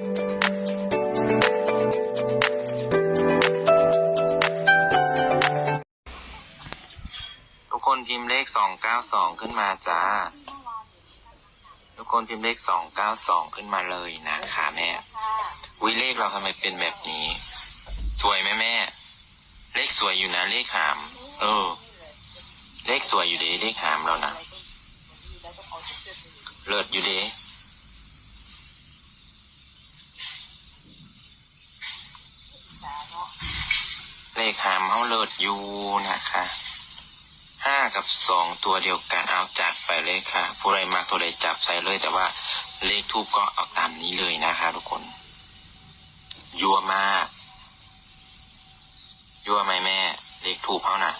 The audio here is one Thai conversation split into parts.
ทุกคนพิมพ์เลขสองเก้าสองขึ้นมาจ้า ทุกคนพิมพ์เลขสองเก้าสองขึ้นมาเลยนะคะแม่วิเลขเราทำไมเป็นแบบนี้ สวยไหมแม่ เลขสวยอยู่นะเลขหาม เออ เลขสวยอยู่เด้เลขหามเรานะเลิศอยู่เด้ เลขหามเขาเลิศอยู่นะคะห้ากับสองตัวเดียวกันเอาจัดไปเลยค่ะ ผู้ใดมากตัวใดจับใส่เลย แต่ว่าเลขทูบก็เอาตามนี้เลยนะคะ ทุกคน ยัวมาก ยัวไหมแม่ เลขทูบเขานะ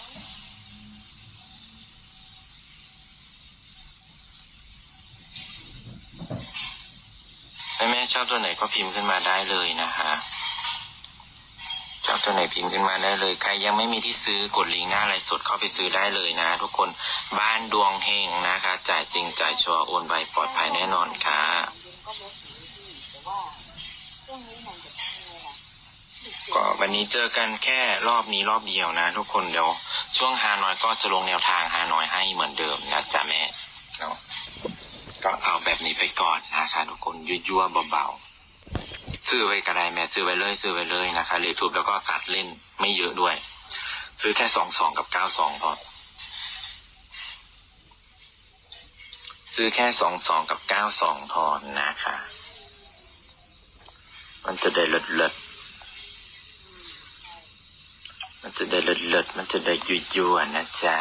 แม่แม่ชอบตัวไหนก็พิมพ์ขึ้นมาได้เลยนะคะ ชอบตัวไหนพิมพ์ขึ้นมาได้เลย ใครยังไม่มีที่ซื้อกดลิงก์หน้าไลฟ์สดเข้าไปซื้อได้เลยนะ ทุกคนบ้านดวงเฮงนะคะ จ่ายจริงจ่ายชัวร์โอนไวปลอดภัยแน่นอนค่ะก็วันนี้เจอกันแค่รอบนี้รอบเดียวนะ ทุกคนเดี๋ยวช่วงฮานอยก็จะลงแนวทางฮานอยให้เหมือนเดิมนะจ๊ะแม่เนาะก็เอาแบบนี้ไปก่อนนะคะทุกคนยั่วๆเบาๆ ซื้อไว้ก็ได้แม่ซื้อไว้เลยซื้อไว้เลยนะคะเลทูบแล้วก็กัดเล่นไม่เยอะด้วย ซื้อแค่สองสองกับเก้าสองพอซื้อแค่สองสองกับเก้าสองพอนะคะ มันจะได้เลิศเลิศมันจะได้เลิศเลิศมันจะได้ยั่วยั่วนะจ๊ะ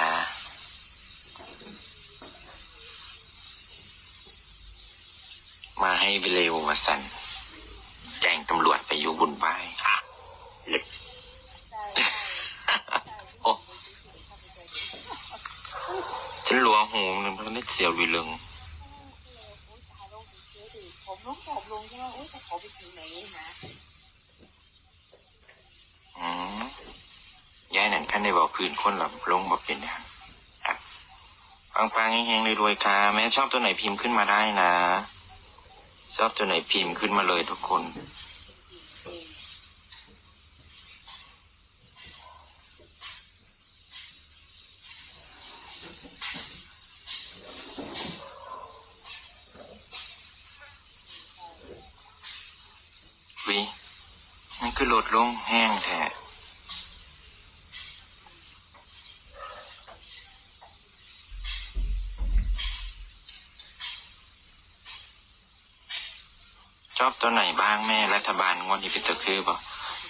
มาให้เร็ววสัน ตำรวจไปอยู่บุญบายอะเล็กโอ้ฉันหลวงหูมันมันได้เสียววิลึงผมลงผมลงใช่ไหมอุ้ยแต่เขาไปถึงไหนนะอืมยายนั่นขั้นได้บอกพื้นคนหลับลงบอกเป็นอย่างอะปังปังๆเฮงๆรวยๆค่ะแม่ชอบตัวไหนพิมพ์ขึ้นมาได้นะ ชอบตัวไหนพิมพ์ขึ้นมาเลยทุกคน วินี่ คือลดลงแห้งแท้ชอบตัวไหนบ้างแม่รัฐบาลงวดนี้เป็นตัวคือบ่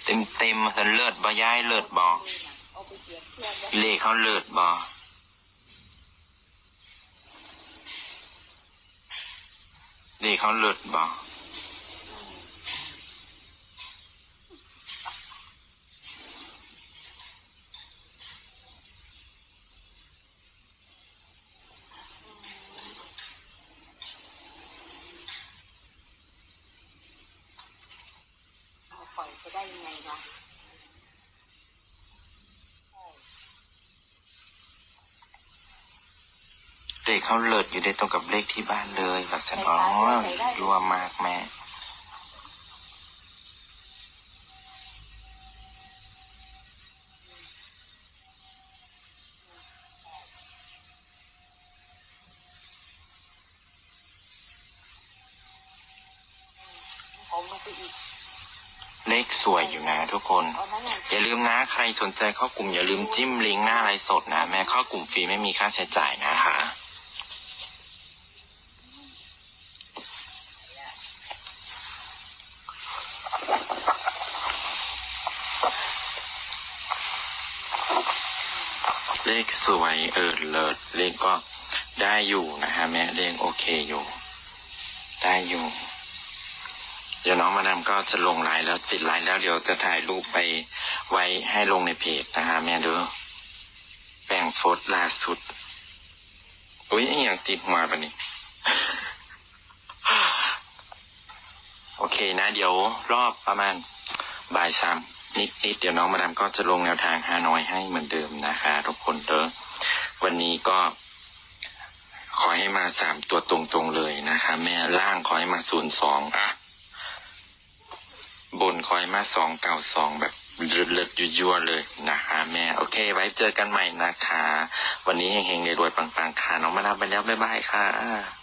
เต็มเต็มๆมันเลิศบ่ย้ายเลิศบ่เอเสียเพื่อนแล้วเลขเขาเลิศบ่เลขเขาเลิศบ่ เอาปล่อยไปได้ยังไงวะใช่ เลขเขาเลิศอยู่ได้ตรงกับเลขที่บ้านเลยแบบสันอ๋อรัวมากแม่เลขสวยอยู่นะทุกคนอนนั้นน่ะอย่าลืมนะใครสนใจเข้ากลุ่มอย่าลืมจิ้มลิงก์หน้าไลฟ์สดนะ แม่เข้ากลุ่มฟรีไม่มีค่าใช้จ่ายนะคะ เลขสวยเออเลิศเลขก็ได้อยู่นะฮะแม่เลขโอเคอยู่ ได้อยู่ เดี๋ยวน้องมาดามก็จะลงไลน์แล้วติดไลน์แล้วเดี๋ยวจะถ่ายรูปไปไว้ให้ลงในเพจนะฮะแม่เด้อแบ่งโฟดล่าสุดอุ้ยอย่างติดหัวปะนี่โอเคนะ เดี๋ยวรอบประมาณบ่ายสามนิดๆเดี๋ยวน้องมาดามก็จะลงแนวทางฮานอยให้เหมือนเดิมนะคะทุก วันนี้ก็ ขอให้มาสามตัวตรงๆเลยนะคะ แม่ล่างขอให้มาศูนย์สองอะบนขอให้มาสองเก่าสองแบบเลิศๆยั่วๆเลยนะคะ แม่โอเค ไว้เจอกันใหม่นะคะ วันนี้เฮงๆรวยๆปังๆค่ะน้องมาดามไปแล้วบ๊ายบายค่ะ